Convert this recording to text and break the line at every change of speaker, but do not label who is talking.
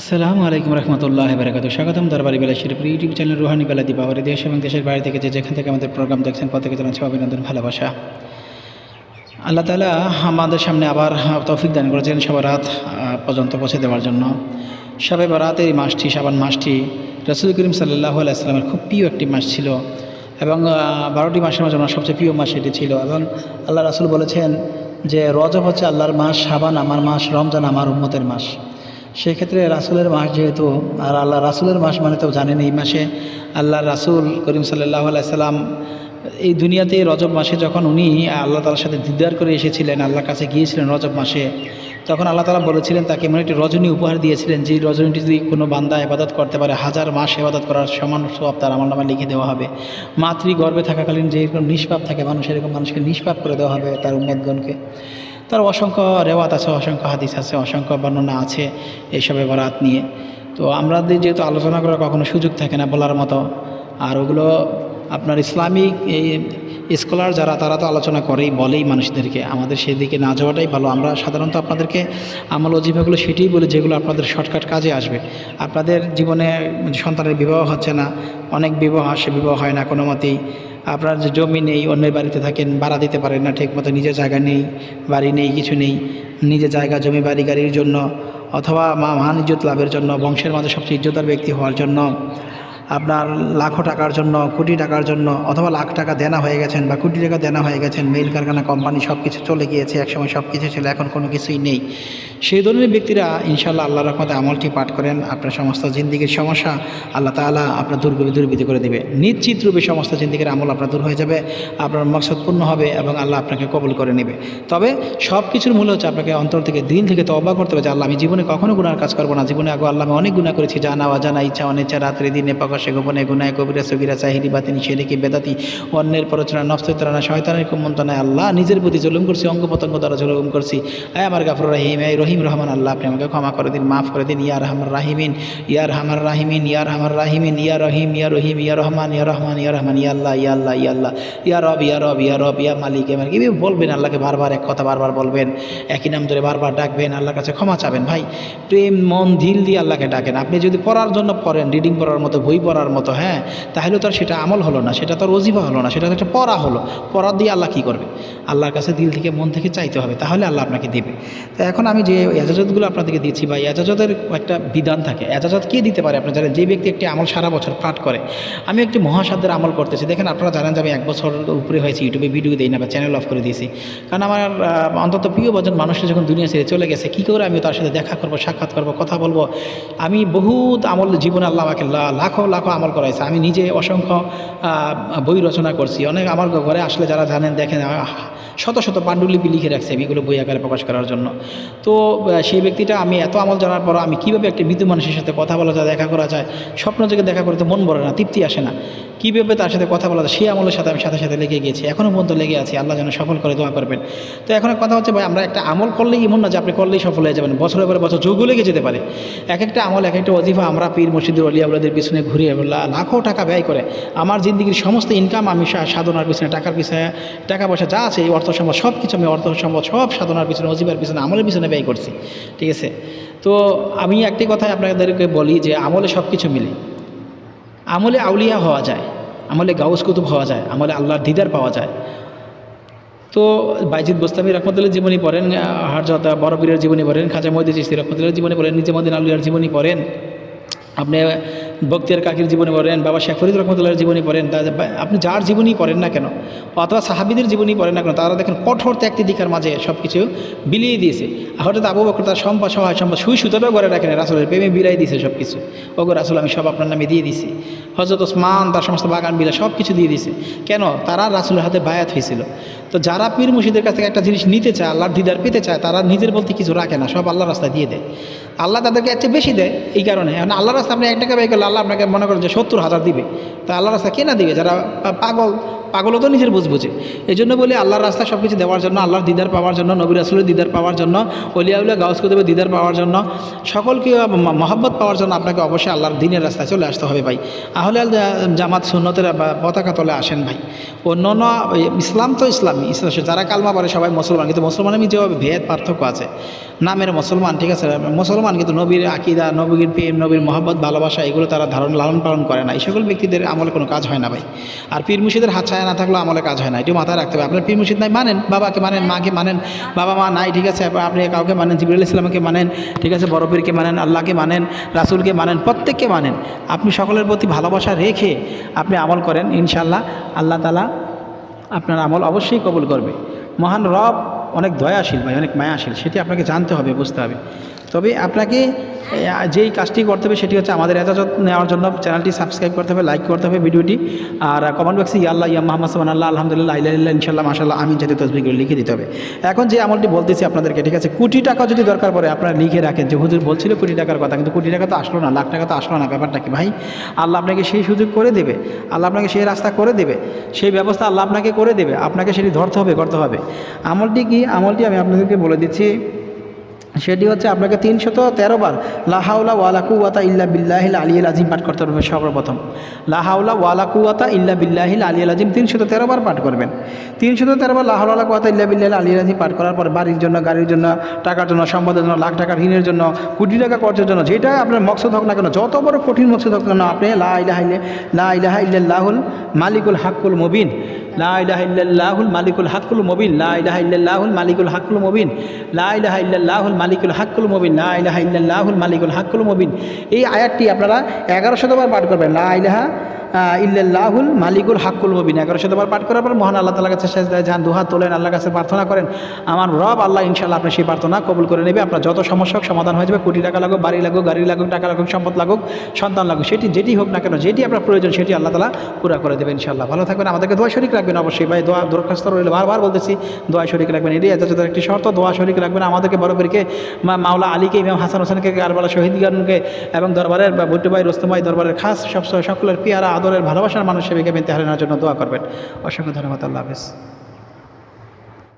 আসসালামু আলাইকুম রহমতুল্লাহ বারকাত স্বাগতম দরবারি বেলা শিরপুর ইউটিউব চ্যানেল রুহানি বেলা দীপাবলি দেশ এবং দেশের বাইরে থেকে যে যেখান থেকে আমাদের প্রোগ্রাম দেখছেন, প্রত্যেকে জানাচ্ছি অভিনন্দন, ভালোবাসা। আল্লাহ তালা আমাদের সামনে আবার তৌফিক দান করেছেন সবার রাত পর্যন্ত পৌঁছে দেওয়ার জন্য। সবে বরাতের এই মাসটি, সাবান মাসটি রসুল করিম সাল্লাহ আলাইস্লামের খুব প্রিয় একটি মাস ছিল এবং বারোটি মাসের মাঝে আমার সবচেয়ে প্রিয় মাস এটি ছিল এবং আল্লাহ রাসুল বলেছেন যে রজব হচ্ছে আল্লাহর মাস, সাবান আমার মাস, রমজান আমার উম্মতের মাস। সেক্ষেত্রে রাসুলের মাস যেহেতু, আর আল্লাহ রাসুলের মাস মানে তো জানেন এই মাসে, আল্লাহ রাসুল করিম সাল্লাহ আলাইসাল্লাম এই দুনিয়াতে রজব মাসে যখন উনি আল্লাহ তালার সাথে দিদার করে এসেছিলেন, আল্লাহর কাছে গিয়েছিলেন রজব মাসে, তখন আল্লাহ তালা বলেছিলেন তাকে এমন একটি রজনী উপহার দিয়েছিলেন, যে রজনীটি যদি কোনো বান্দা এবাদত করতে পারে, হাজার মাস এবাদত করার সমান সব তার আমার নামে লিখে দেওয়া হবে। মাতৃ গর্ভে থাকাকালীন যে এরকম নিষ্পাপ থাকে মানুষ এরকম মানুষকে নিষ্পাপ করে দেওয়া হবে তার উম্মতগণকে। তার অসংখ্য রেওয়াত আছে, অসংখ্য হাদিস আছে, অসংখ্য বর্ণনা আছে এইসবে বরাত নিয়ে। তো আমাদের যেহেতু আলোচনা করার কখনো সুযোগ থাকে না বলার মতো, আর ওগুলো আপনার ইসলামিক এই স্কলার যারা, তারা তো আলোচনা করেই, বলেই মানুষদেরকে। আমাদের সেদিকে না যাওয়াটাই ভালো। আমরা সাধারণত আপনাদেরকে আমল অজিফাগুলো সেটাই বলি যেগুলো আপনাদের শর্টকাট কাজে আসবে। আপনাদের জীবনে সন্তানের বিবাহ হচ্ছে না, অনেক বিবাহ আসে, বিবাহ হয় না কোনো মতেই। আপনার যে জমি নেই অন্যের বাড়িতে থাকেন, ভাড়া দিতে পারেন না ঠিকমতো, নিজের জায়গা নেই, বাড়ি নেই, কিছু নেই, নিজের জায়গা, জমি, বাড়ি, গাড়ির জন্য, অথবা মা মহান ইজ্জত লাভের জন্য, বংশের মাঝে সবচেয়ে ইজ্জতার ব্যক্তি হওয়ার জন্য আপনার লাখো টাকার জন্য, কোটি টাকার জন্য অথবা লাখ টাকা দেনা হয়ে গেছেন বা কোটি টাকা দেনা হয়ে গেছেন মেইল কারখানা কোম্পানি সব কিছু চলে গিয়েছে, একসময় সব কিছু ছিল, এখন কোনো কিছুই নেই। সেই ধরনের ব্যক্তিরা ইনশাল্লাহ আল্লাহ রহমতে আমলটি পাঠ করেন, আপনার সমস্ত জিন্দিগির সমস্যা আল্লাহ তাআলা আপনার দুর্গবি দুর্বিধি করে দেবে। নিশ্চিত রূপে সমস্ত জিন্দিগির আমল আপনার দূর হয়ে যাবে, আপনার মকসদ পূর্ণ হবে এবং আল্লাহ আপনাকে কবুল করে নেবে। তবে সব কিছুর মূল হচ্ছে আপনাকে অন্তর থেকে দিন থেকে তো তবা করতে হবে যে, আল্লাহ আমি জীবনে কখনো গুণার কাজ করব না। জীবনে আগে আল্লাহ আমি অনেক গুণা করেছি জানা অজানা ইচ্ছা, অনিচ্ছা, রাত্রে, দিনে, প্রকাশে গোপনে গুনায় কবিরা, সগিরা চাহিরি বাতিনি সেরেকি বেদাতি, অন্যের প্ররোচনা নফসতরানা শয়তানের কুমন্তনায় আল্লাহ নিজের প্রতি জুলুম করছি, অঙ্গ প্রত্যঙ্গ দ্বারা জুলুম করছি। আয় আমার গাফর রাহিম এই রহিম রহমান আল্লাহ, আপনি আমাকে ক্ষমা করে দিন, মাফ করে দিন ইয়ার হামার রাহিমিন ইয়ার হামার রাহিমিন ইয়ার হামার রাহিমিন, ইয়া রহিম ইয়া রহিম, ইয়া রহমান ইয়া রহমান ইয়া রহমান, ইয়া আল্লাহ ইয়া আল্লাহ ইয়া আল্লাহ, ইয়া রব ইয়া রব ইয়া রব, ইয়া মালিক এবার কি বলবেন আল্লাহকে বারবার, এক কথা বারবার বলবেন, একই নাম ধরে বারবার ডাকবেন, আল্লাহর কাছে ক্ষমা চাবেন, ভাই, প্রেম, মন দিল দিয়ে আল্লাহকে ডাকেন। আপনি যদি পড়ার জন্য পড়েন, রিডিং পড়ার মতো বই পড়ার মতো হ্যাঁ? তাহলে তো আর সেটা আমল হলো না, সেটা তো আর অজিফা হলো না, সেটা একটা পড়া হলো। পড়া দিয়ে আল্লাহ কী করবে? আল্লাহর কাছে দিল থেকে মন থেকে চাইতে হবে, তাহলে আল্লাহ আপনাকে দেবে। তো এখন আমি যে এজাজতগুলো আপনাদেরকে দিচ্ছি বা এজাজতের একটা বিধান থাকে, এজাজত কে দিতে পারে? আপনারা জানেন, যে ব্যক্তি একটি আমল সারা বছর পাঠ করে, আমি একটি মহাসাধ্যের আমল করতেছি। দেখেন, আপনারা জানেন যে আমি এক বছর উপরে হয়েছি, ইউটিউবে ভিডিও দিই না বা চ্যানেল অফ করে দিয়েছি। কারণ আমার অন্তত প্রিয় বজন মানুষটা যখন দুনিয়া ছেড়ে চলে গেছে, কী করে আমি তার সাথে দেখা করব, সাক্ষাৎ করব, কথা বলব? আমি বহুত আমল, জীবনে আল্লাহ আমাকে লাখো লাখো আমল করাইছে। আমি নিজে অসংখ্য বই রচনা করছি। অনেক আমার ঘরে আসলে যারা জানেন দেখেন শত শত পাণ্ডুলিপি লিখে রাখছে এগুলো বই আকারে প্রকাশ করার জন্য। তো সেই ব্যক্তিটা আমি এত আমল জানার পর আমি কীভাবে একটা মৃত মানুষের সাথে কথা বলা যায়, দেখা করা যায়, স্বপ্ন থেকে দেখা করতে মন ভরে না, তৃপ্তি আসে না। কীভাবে তার সাথে কথা বলা যায়, সেই আমলের সাথে আমি সাথে সাথে লেগে গিয়েছি। এখনও পর্যন্ত লেগে আছি, আল্লাহ যেন সফল করে দোয়া করবেন। তো এখন কথা হচ্ছে ভাই, আমরা একটা আমল করলেই এমন না যে আপনি করলেই সফল হয়ে যাবেন। বছরের পরে বছর যোগও লেগে যেতে পারে। এক একটা আমল, এক একটা অজিফা আমরা পীর মসজিদের অলিয়াউলাদের পিছনে ঘুরিয়ে লাখো টাকা ব্যয় করে আমার জিন্দগির সমস্ত ইনকাম আমি সাধনার পিছনে, টাকার পিছনে, টাকা পয়সা যা আছে এই অর্থ সম্পদ, সব কিছু আমি অর্থ সম্পদ, সব সাধনার পিছনে অজিফার পিছনে, আমলের পিছনে ব্যয় করছি। ঠিক আছে? তো আমি একটি কথাই আপনাদেরকে বলি যে আমলে সব কিছু মিলে। আমলে আউলিয়া হওয়া যায়, আমলে গাউস কুতুব হওয়া যায়, আমলে আল্লাহর দিদার পাওয়া যায়। তো বাইজিদ বোস্তামি রহমতুল্লাহ জীবনী পড়েন হারজত বড় পীরের জীবনী পড়েন, খাজা মহিদি চিস্তি রহমতুল্লাহ জীবনী পড়েন নিজামুদ্দিন আউলিয়ার জীবনী পড়েন। আপনি বক্তিয়ার কাকির জীবনী পড়েন, বাবা শেখ ফরিদ রহমতুল্লাহর জীবনী পড়েন আপনি যার জীবনী পড়েন না কেন অথবা সাহাবিদের জীবনী পড়েন না কেন, তারা দেখেন কঠোর ত্যাগতি দিকার মাঝে সব কিছু বিলিয়ে দিয়েছে। হঠাৎ আবু বকর তার সম্পদ সহায় সম্পদ সুই সুতোটাও করে রাখেন, রাসুলের প্রেমে বিলাই দিয়েছে সব কিছু ওগো রাসুল, আমি সব আপনার নামে দিয়ে দিছি হজরত ওসমান, তার সমস্ত বাগান, বিলা সব কিছু দিয়ে দিছে কেন? তারা রাসুলের হাতে বায়াত হয়েছিল। তো যারা পীর মুর্শিদের কাছ থেকে একটা জিনিস নিতে চায়, আল্লাহর দিদার পেতে চায়, তারা নিজের বলতে কিছু রাখে না, সব আল্লাহ রাস্তায় দিয়ে দেয়। আল্লাহ তাদেরকে এর বেশি দেয়, এই কারণে। এখন আল্লাহ রাস্তা আপনি এক টাকা ব্যয় করলে আল্লাহ আপনাকে মনে করেন যে সত্তর হাজার দিবে। তা আল্লাহ রাস্তা কে না দিবে? যারা পাগল পাগলও তো নিজের বুঝ বুঝে এই জন্য বলি আল্লাহর রাস্তা সব কিছু দেওয়ার জন্য, আল্লাহর দিদার পাওয়ার জন্য নবীর আসলের দিদার পাওয়ার জন্য অলিয়াউল্লাহ গাউস দিদার পাওয়ার জন্য, সকলকে মহব্বত পাওয়ার জন্য আপনাকে অবশ্যই আল্লাহর দিনের রাস্তায় চলে আসতে হবে ভাই। আহলে আল, জামাত সুন্নতের পতাকা তলে আসেন ভাই। অন্য অন্য ইসলাম তো ইসলামী ইসলাম যারা কালমা পড়ে সবাই মুসলমান, কিন্তু মুসলমানের মধ্যে ভেদ পার্থক্য আছে। নামের মুসলমান, ঠিক আছে? মুসলমান, কিন্তু নবীর আকিদা, নবীর প্রেম, নবীর মহব্বত, ভালোবাসা, এগুলো তারা ধারণ লালন পালন করে না। এই সকল ব্যক্তিদের আমলে কোনো কাজ হয় না ভাই। আর পীর মুর্শিদের হাত ছায়া না থাকলেও আমলে কাজ হয় না এটি মাথায় রাখতে হবে। আপনার পীর মুর্শিদ নাই, মানেন, বাবাকে মানেন, মাকে মানেন, বাবা মা নাই, ঠিক আছে, আপনি কাউকে মানেন জিবুল ইসলামকে মানেন, ঠিক আছে, বড় পীরকে মানেন, আল্লাহকে মানেন, রাসুলকে মানেন, প্রত্যেককে মানেন। আপনি সকলের প্রতি ভালোবাসা রেখে আপনি আমল করেন ইনশাল্লাহ আল্লাহ তালা আপনার আমল অবশ্যই কবুল করবে। মহান রব অনেক দয়াশীল ভাই, অনেক মায়াশীল, সেটি আপনাকে জানতে হবে, বুঝতে হবে। তবে আপনাকে যেই কাজটি করতে হবে সেটি হচ্ছে আমাদের এজাজত নেওয়ার জন্য চ্যানেলটি সাবস্ক্রাইব করতে হবে, লাইক করতে হবে ভিডিওটি, আর কমেন্ট বক্সে ইয়া আল্লাহ, ইয়া মোহাম্মদ সামান আল্লাহ আলহামদুলিল্লাহ ইল্লাহ ইনশাল্লাহ মাশাল্লাহ আমি জাতীয় তসবিগুলো লিখে দিতে হবে। এখন যে আমলটি বলতেছি আপনাদেরকে, ঠিক আছে, কোটি টাকা যদি দরকার পড়ে, আপনারা লিখে রাখেন, যে হুজুর বলছিল কোটি টাকার কথা, কিন্তু কোটি টাকা তো আসলো না, লাখ টাকা তো আসলো না, ব্যাপারটা কি ভাই? আল্লাহ আপনাকে সেই সুযোগ করে দেবে, আল্লাহ আপনাকে সেই রাস্তা করে দেবে, সেই ব্যবস্থা আল্লাহ আপনাকে করে দেবে, আপনাকে সেটি ধরতে হবে, করতে হবে। আমলটি কি আমলটি আমি আপনাদেরকে বলে দিচ্ছি। সেটি হচ্ছে আপনাকে তিনশত তেরো বার লাহাউলা ওয়ালা কুয়াতা ইল্লা বিল্লাহিল আলিয়াল আজিম পাঠ করতে হবে সর্বপ্রথম। লাহাউলা ওয়ালা কুয়াতা ইল্লা বিল্লাহিল আলিয়াল আজিম তিনশত তেরো বার পাঠ করবেন। তিনশত তেরো বার লাহাউলা কুয়াতা ইল্লা বিল্লাহিল আলিয়াল আজিম পাঠ করার পর বাড়ির জন্য, গাড়ির জন্য, টাকার জন্য, সম্পদের জন্য, লাখ টাকার ঋণের জন্য, কোটি টাকা খরচের জন্য যেটা আপনার মকসদ হোক না কেন, যত বড় কঠিন মকসদ হোক না কেন, আপনি লা ইলাহা ইল্লা, লা ইলাহা ইল্লাল্লাহুল মালিকুল হাক্কুল মুবিন, লা ইলাহা ইল্লাল্লাহুল মালিকুল হাক্কুল মুবিন, লা ইলাহা ইল্লাল্লাহুল মালিকুল হাক্কুল মুবিন, লা ইলাহা ইল্লাল্লাহুল মালিকুল হাক্কুল মুবিন, লা ইলাহা ইল্লাল্লাহুল মালিকুল হাক্কুল মুবিন। এই আয়াতটি আপনারা এগারো শতবার পাঠ করবেন। লা ইলাহা আহ, ইল্লাল্লাহুল মালিকুল হাক্কুল মুবিন। এগারো শতবার পাঠ করার পর মহান আল্লাহ তালার কাছে শেষ দেয় যান দুহাত তোলেন আল্লাহর কাছে প্রার্থনা করেন। আমার রব আল্লাহ ইনশাল্লাহ আপনার সেই প্রার্থনা কবুল করে নেবে। আপনার যত সমস্যা হোক সমাধান হয়ে যাবে। কোটি টাকা লাগুক বাড়ি লাগুক গাড়ি লাগুক টাকা লাগুক সম্পদ লাগুক সন্তান লাগুক সেটি যেটি হোক না কেন যেটি আপনার প্রয়োজন সেটি আল্লাহ তালা পুরা করে দেবেন ইনশাল্লাহ ভালো থাকবেন আমাদেরকে দোয়া শরিক রাখবেন অবশ্যই। ভাই দোয়া দরখাস্ত রইলে। বারবার বলতেছি দোয়া শরিক রাখবেন। এটি এত একটি শর্ত দোয়া শরিক রাখবেন। আমাদেরকে বরাবরকে মা মাওলা আলীকে ইমাম হাসান হোসেনকে কারবালা শহীদগানকে এবং দরবারের বা ভুট্টু ভাই দরবারের খাস সব সকলের পিয়ারা আদরের ভালোবাসার মানুষ হিসেবে কেমন তেহারিনার জন্য দোয়া করবেন। অসংখ্য ধন্যবাদ আল্লাহ হাফিজ।